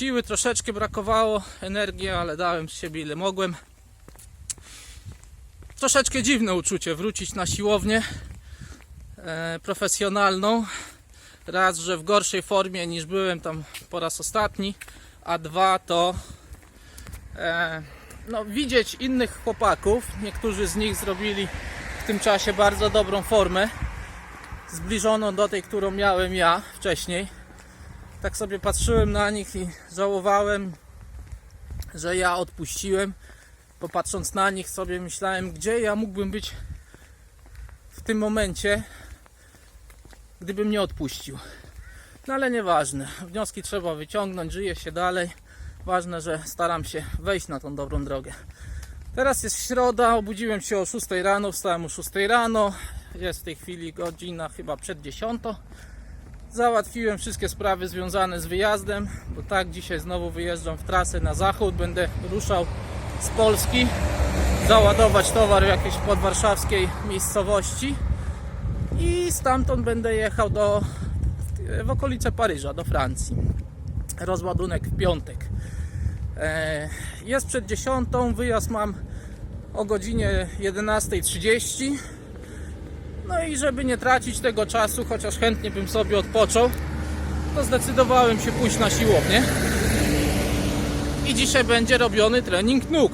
Siły troszeczkę brakowało, energii, ale dałem z siebie ile mogłem. Troszeczkę dziwne uczucie wrócić na siłownię e, profesjonalną. Raz, że w gorszej formie niż byłem tam po raz ostatni, a dwa to e, no, widzieć innych chłopaków. Niektórzy z nich zrobili w tym czasie bardzo dobrą formę, zbliżoną do tej, którą miałem ja wcześniej tak sobie patrzyłem na nich i żałowałem, że ja odpuściłem. Popatrząc na nich sobie myślałem, gdzie ja mógłbym być w tym momencie, gdybym nie odpuścił. No ale nieważne. Wnioski trzeba wyciągnąć, żyje się dalej. Ważne, że staram się wejść na tą dobrą drogę. Teraz jest środa, obudziłem się o 6 rano, wstałem o 6 rano. Jest w tej chwili godzina chyba przed 10. Załatwiłem wszystkie sprawy związane z wyjazdem, bo tak dzisiaj znowu wyjeżdżam w trasę na zachód. Będę ruszał z Polski, załadować towar w jakiejś podwarszawskiej miejscowości i stamtąd będę jechał do, w okolice Paryża, do Francji. Rozładunek w piątek. E, Jest przed 10, wyjazd mam o godzinie 11.30. No i żeby nie tracić tego czasu, chociaż chętnie bym sobie odpoczął, to zdecydowałem się pójść na siłownię. I dzisiaj będzie robiony trening nóg.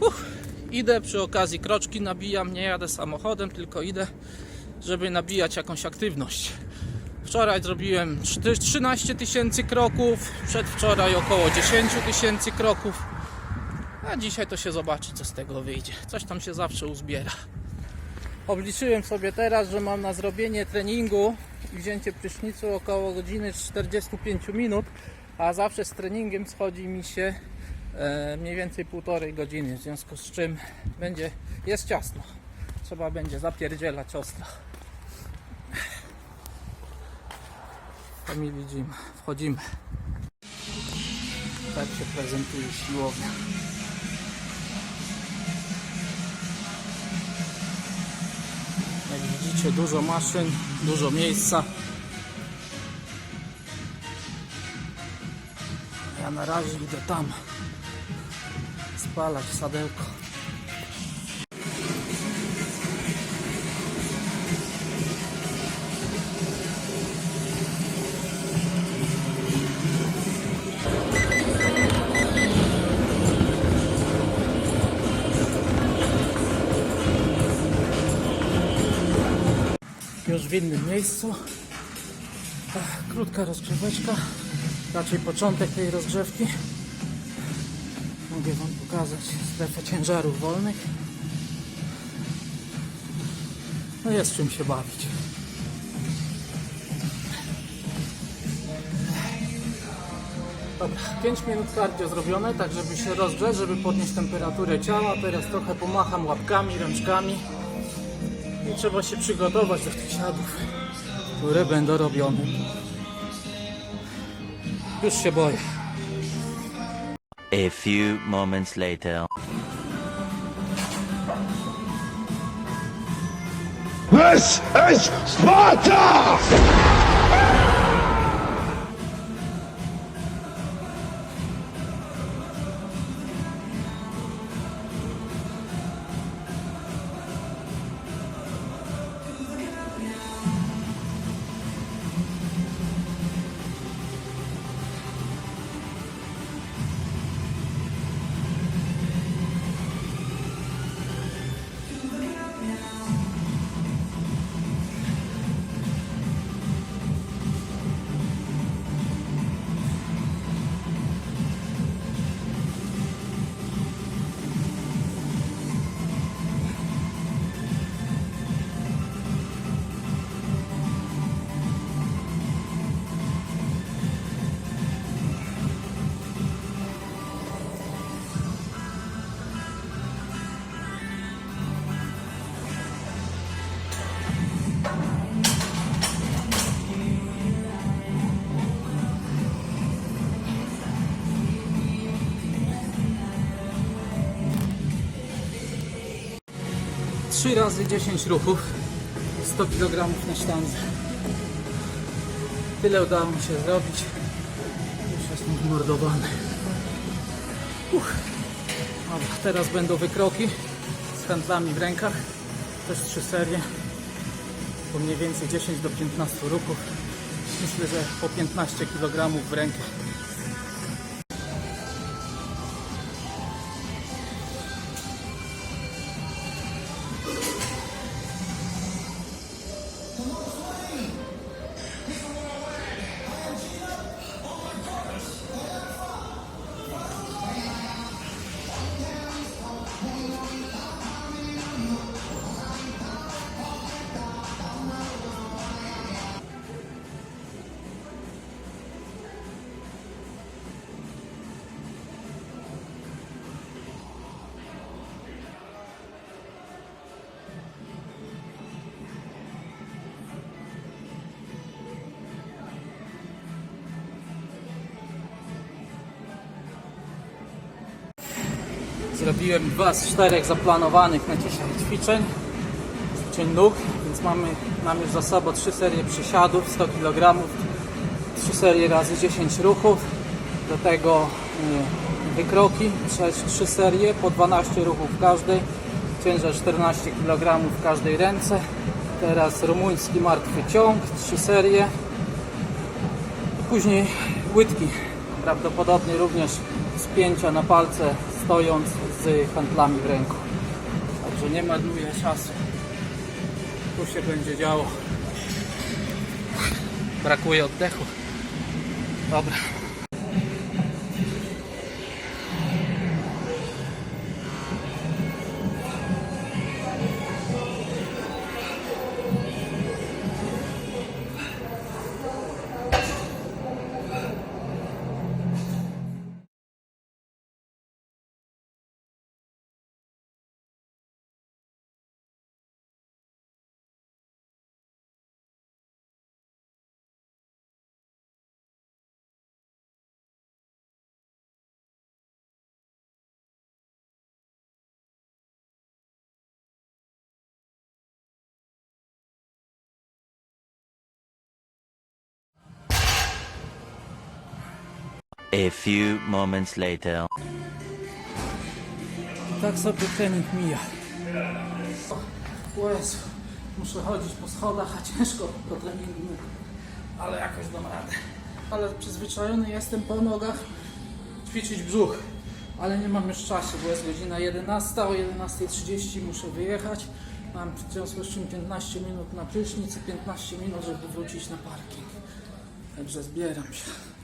Uff, idę przy okazji kroczki nabijam, nie jadę samochodem, tylko idę, żeby nabijać jakąś aktywność. Wczoraj zrobiłem czty- 13 tysięcy kroków, przedwczoraj około 10 tysięcy kroków. A dzisiaj to się zobaczy, co z tego wyjdzie. Coś tam się zawsze uzbiera. Obliczyłem sobie teraz, że mam na zrobienie treningu i wzięcie prysznicu około godziny 45 minut, a zawsze z treningiem schodzi mi się e, mniej więcej półtorej godziny, w związku z czym będzie, jest ciasno. Trzeba będzie zapierdzielać ostro. Family Gym. Wchodzimy. Tak się prezentuje siłownia. Widzicie, dużo maszyn, dużo miejsca. Ja na razie idę tam spalać sadełko. Już w innym miejscu. Krótka rozgrzeweczka. Raczej początek tej rozgrzewki. Mogę Wam pokazać strefę ciężarów wolnych. No jest czym się bawić. Dobra, 5 minut cardio zrobione, tak żeby się rozgrzeć, żeby podnieść temperaturę ciała. Teraz trochę pomacham łapkami, ręczkami. Trzeba się przygotować do tych siadów, które będą robione. Już się boję. A few moments later. This is Sparta! Trzy razy 10 ruchów, 100 kg na sztandze. Tyle udało mi się zrobić. Mordowany. Uff. Dobra, teraz będą wykroki z handlami w rękach. Też trzy serie. Po mniej więcej 10 do 15 ruchów. Myślę, że po 15 kg w rękę. Zrobiłem dwa z czterech zaplanowanych na dzisiaj ćwiczeń, ćwiczeń nóg, więc mamy, mam już za sobą trzy serie przysiadów, 100 kg, trzy serie razy 10 ruchów, do tego y, wykroki, trzy serie po 12 ruchów w każdej, ciężar 14 kg w każdej ręce, teraz rumuński martwy ciąg, trzy serie, Później łydki, prawdopodobnie również spięcia na palce stojąc z handlami w ręku. Także nie marnuję czasu. Tu się będzie działo. Brakuje oddechu. Dobra. A few moments later. Tak sobie trening mija. O Jezu, muszę chodzić po schodach, a ciężko po treningu. Ale jakoś dam radę. Ale przyzwyczajony jestem po nogach ćwiczyć brzuch. Ale nie mam już czasu, bo jest godzina 11, o 11.30 muszę wyjechać. Mam w związku z czym 15 minut na prysznic i 15 minut, żeby wrócić na parking. Także zbieram się.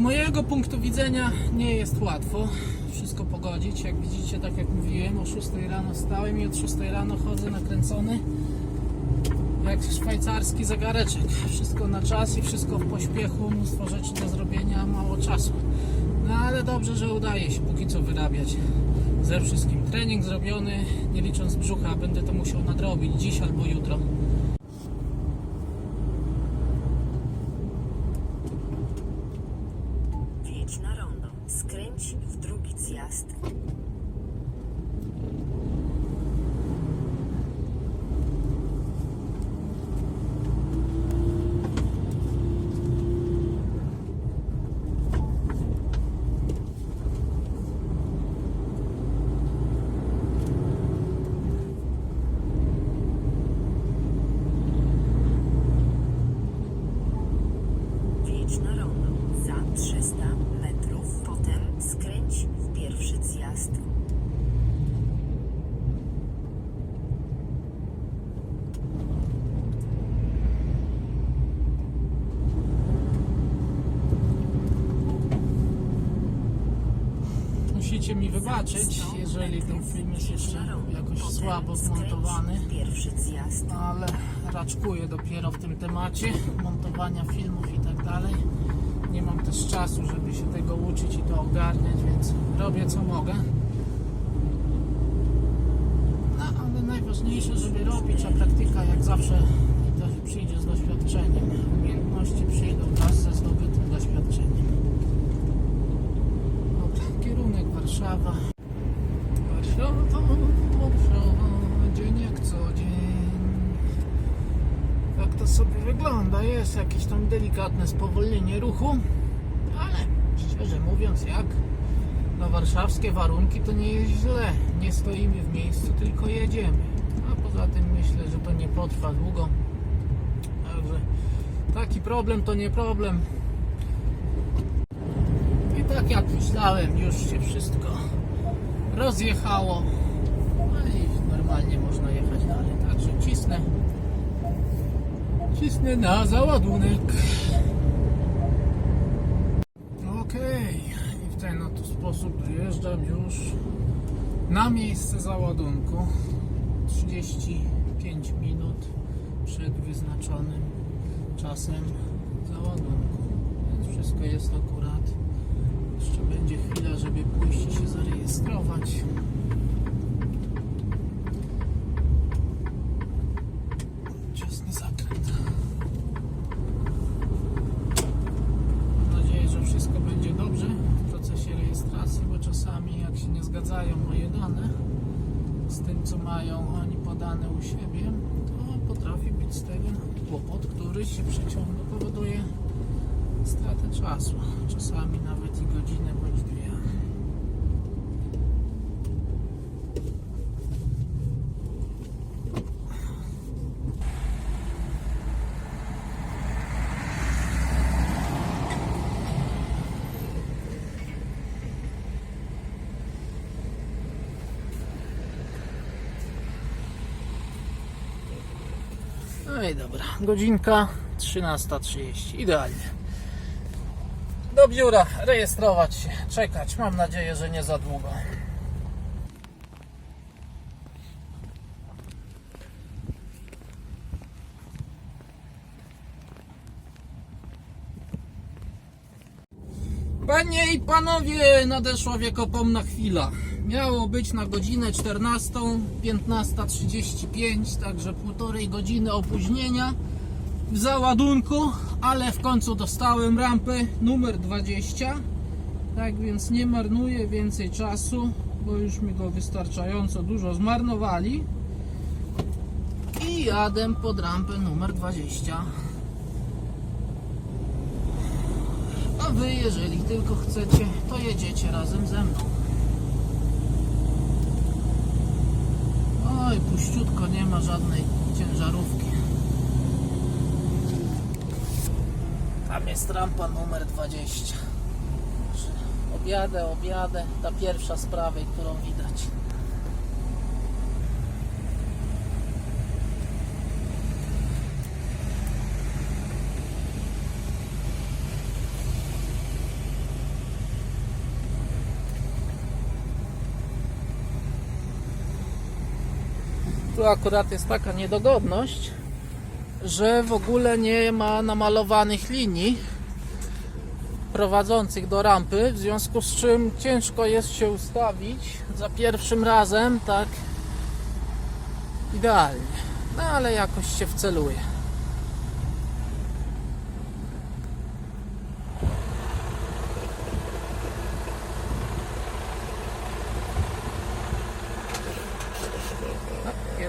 Mojego punktu widzenia nie jest łatwo wszystko pogodzić. Jak widzicie, tak jak mówiłem, o 6 rano stałem i od 6 rano chodzę nakręcony jak szwajcarski zegareczek. Wszystko na czas i wszystko w pośpiechu, mnóstwo rzeczy do zrobienia, mało czasu. No ale dobrze, że udaje się póki co wyrabiać ze wszystkim. Trening zrobiony, nie licząc brzucha, będę to musiał nadrobić dziś albo jutro. Musicie mi wybaczyć, 100 jeżeli ten film jest jeszcze jakoś słabo zmontowany. w pierwszy zjazd. No, ale raczkuję dopiero w tym temacie montowania filmów i tak dalej. Nie mam też czasu, żeby się tego uczyć i to ogarniać, więc robię co mogę. No, ale najważniejsze, żeby robić, a praktyka jak zawsze to przyjdzie z doświadczeniem. Umiejętności przyjdą wraz ze zdobytym doświadczeniem. Dobra, kierunek Warszawa. Warszawa, Warszawa, dzień jak co dzień. Tak to sobie wygląda. Jest jakieś tam delikatne spowolnienie ruchu, ale szczerze mówiąc, jak na warszawskie warunki, to nie jest źle. Nie stoimy w miejscu, tylko jedziemy. A poza tym myślę, że to nie potrwa długo. Także taki problem to nie problem. I tak jak myślałem, już się wszystko rozjechało. No i normalnie można jechać dalej. Także cisnę. Cisnę na załadunek. Okej. I w ten oto sposób dojeżdżam już na miejsce załadunku. 35 minut przed wyznaczonym czasem załadunku. Więc wszystko jest akurat. Jeszcze będzie chwila, żeby pójść i się zarejestrować. Ciasny zakręt. Mam nadzieję, że wszystko będzie dobrze w procesie rejestracji, bo czasami jak się nie zgadzają moje dane z tym, co mają oni podane u siebie, to potrafi być z tego kłopot, który się przeciągnie, powoduje stratę czasu. Czasami nawet i godzinę bądź dwie. No i dobra, godzinka 13.30, idealnie. Do biura, rejestrować się, czekać. Mam nadzieję, że nie za długo. Panie i panowie, nadeszła wiekopomna chwila. Miało być na godzinę 14, 15.35, także półtorej godziny opóźnienia w załadunku, ale w końcu dostałem rampę numer 20. Tak więc nie marnuję więcej czasu, bo już mi go wystarczająco dużo zmarnowali. I jadę pod rampę numer 20. A wy, jeżeli tylko chcecie, to jedziecie razem ze mną. Oj, puściutko, nie ma żadnej ciężarówki. Tam jest rampa numer 20. Objadę, objadę. Ta pierwsza z prawej, którą widać. Tu akurat jest taka niedogodność, że w ogóle nie ma namalowanych linii prowadzących do rampy, w związku z czym ciężko jest się ustawić za pierwszym razem tak idealnie. No ale jakoś się wceluje.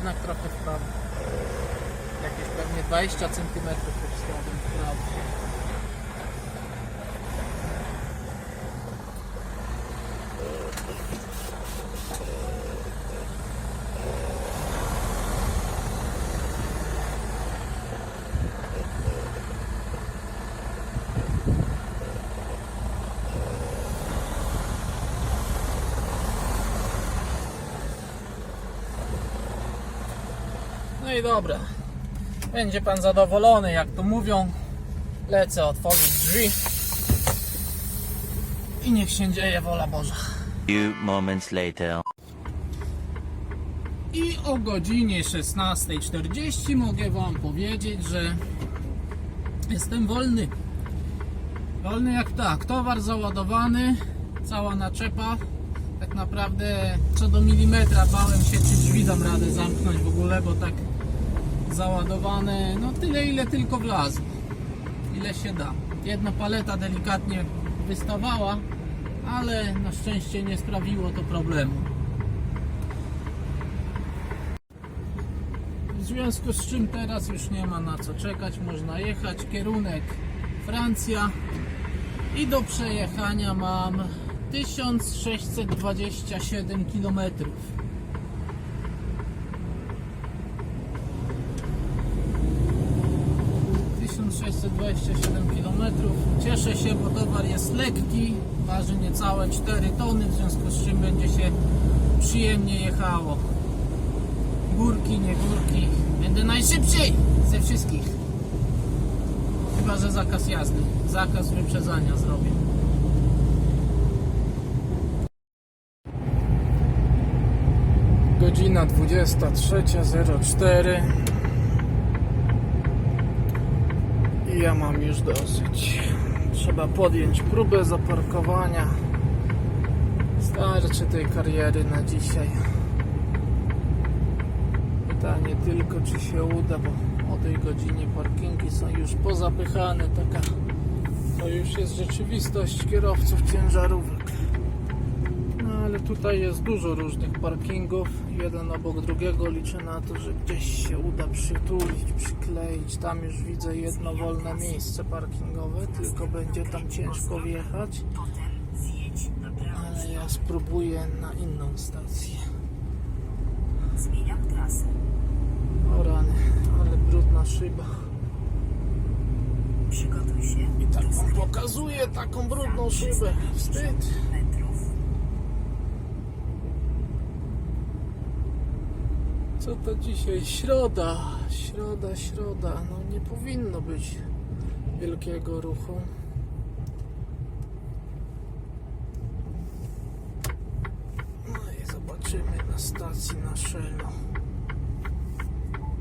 Jednak trochę w prawo. Jakieś pewnie 20 cm powstałem w prawo. I dobra. Będzie pan zadowolony, jak to mówią. Lecę otworzyć drzwi. I niech się dzieje wola Boża. Few moments later. I o godzinie 16.40 mogę Wam powiedzieć, że jestem wolny. Wolny jak tak. Towar załadowany, cała naczepa. Tak naprawdę co do milimetra bałem się, czy drzwi dam radę zamknąć w ogóle, bo tak załadowane, no tyle ile tylko wlazło. Ile się da. Jedna paleta delikatnie wystawała, ale na szczęście nie sprawiło to problemu. związku z czym teraz już nie ma na co czekać, można jechać. Kierunek Francja i do przejechania mam 1627 kilometrów. Tysiąc 1627 km. Cieszę się, bo towar jest lekki, waży niecałe 4 tony, w związku z czym będzie się przyjemnie jechało. Górki, nie górki. Będę najszybciej ze wszystkich. Chyba, że zakaz jazdy. Zakaz wyprzedzania zrobię. Godzina 23.04 I ja mam już dosyć. Trzeba podjąć próbę zaparkowania. Starczy tej kariery na dzisiaj. Pytanie tylko, czy się uda, bo o tej godzinie parkingi są już pozapychane. Taka to już jest rzeczywistość kierowców ciężarówek. Tutaj jest dużo różnych parkingów, jeden obok drugiego. Liczę na to, że gdzieś się uda przytulić, przykleić. Tam już widzę jedno wolne miejsce parkingowe, tylko będzie tam ciężko wjechać. Ale ja spróbuję na inną stację. Zmieniam trasę. O rany, ale brudna szyba. Przygotuj się I tak skrętu pokazuję taką brudną szybę. Wstyd. Co to dzisiaj? Środa. Środa, środa. No nie powinno być wielkiego ruchu. No i zobaczymy na stacji na Shellu.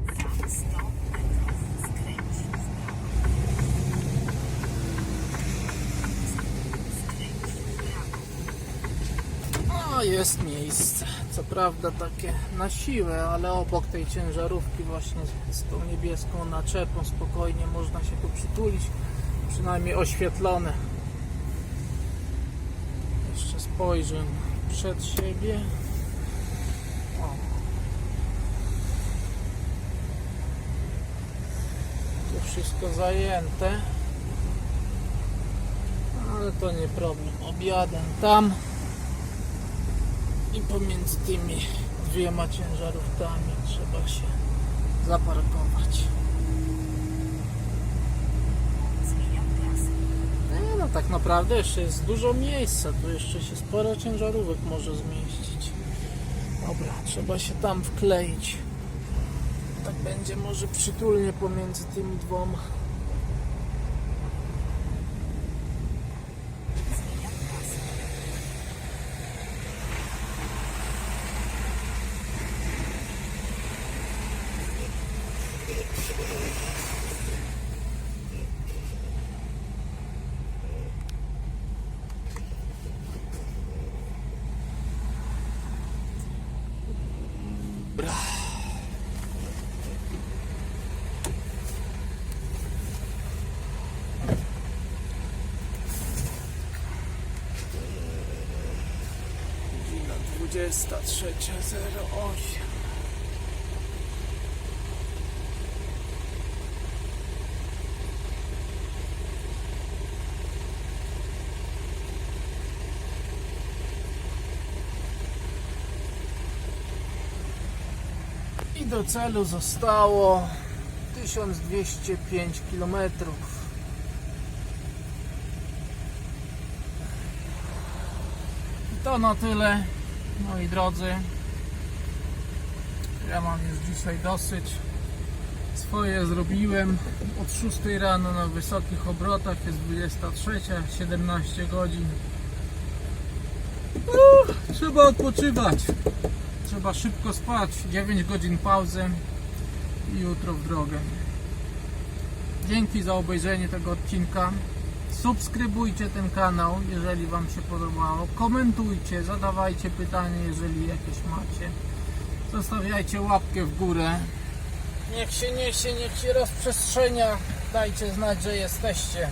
Za 100 metrów skręć w prawo. Skręć w prawo. Jest miejsce. Co prawda takie na siłę, ale obok tej ciężarówki właśnie z tą niebieską naczepą spokojnie można się tu przytulić. Przynajmniej oświetlone. Jeszcze spojrzę przed siebie. O. Tu wszystko zajęte. Ale to nie problem. Objadę tam i pomiędzy tymi dwiema ciężarówkami trzeba się zaparkować. Nie, no tak naprawdę jeszcze jest dużo miejsca, tu jeszcze się sporo ciężarówek może zmieścić. Dobra, trzeba się tam wkleić. Tak będzie może przytulnie pomiędzy tymi dwoma. Zmieniam trasę. Godzina 23.08 I do celu zostało 1205 kilometrów. To na tyle, moi drodzy. Ja mam już dzisiaj dosyć. Swoje zrobiłem od 6 rano na wysokich obrotach, jest 23, 17 godzin. Trzeba odpoczywać. Trzeba szybko spać, 9 godzin pauzy i jutro w drogę. Dzięki za obejrzenie tego odcinka. Subskrybujcie ten kanał, jeżeli Wam się podobało. Komentujcie, zadawajcie pytania, jeżeli jakieś macie. Zostawiajcie łapkę w górę. Niech się niesie, niech się rozprzestrzenia. Dajcie znać, że jesteście.